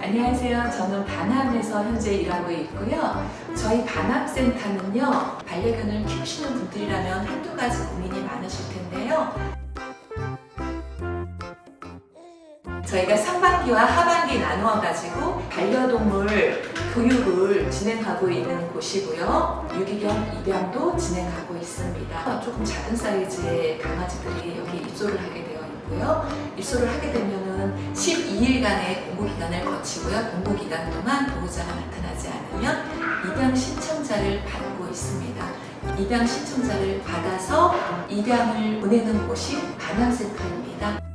안녕하세요. 저는 반암에서 현재 일하고 있고요. 저희 반암센터는요, 반려견을 키우시는 분들이라면 한두 가지 고민이 많으실 텐데요. 저희가 상반기와 하반기 나누어 가지고 반려동물 교육을 진행하고 있는 곳이고요. 유기견 입양도 진행하고 있습니다. 조금 작은 사이즈의 강아지들이 여기 입소를 하게 되어 있고요. 입소를 하게 되면은 12일간의 공고기간을 거치고요. 공고기간 동안 보호자가 나타나지 않으면 입양 신청자를 받고 있습니다. 입양 신청자를 받아서 입양을 보내는 곳이 반암센터입니다.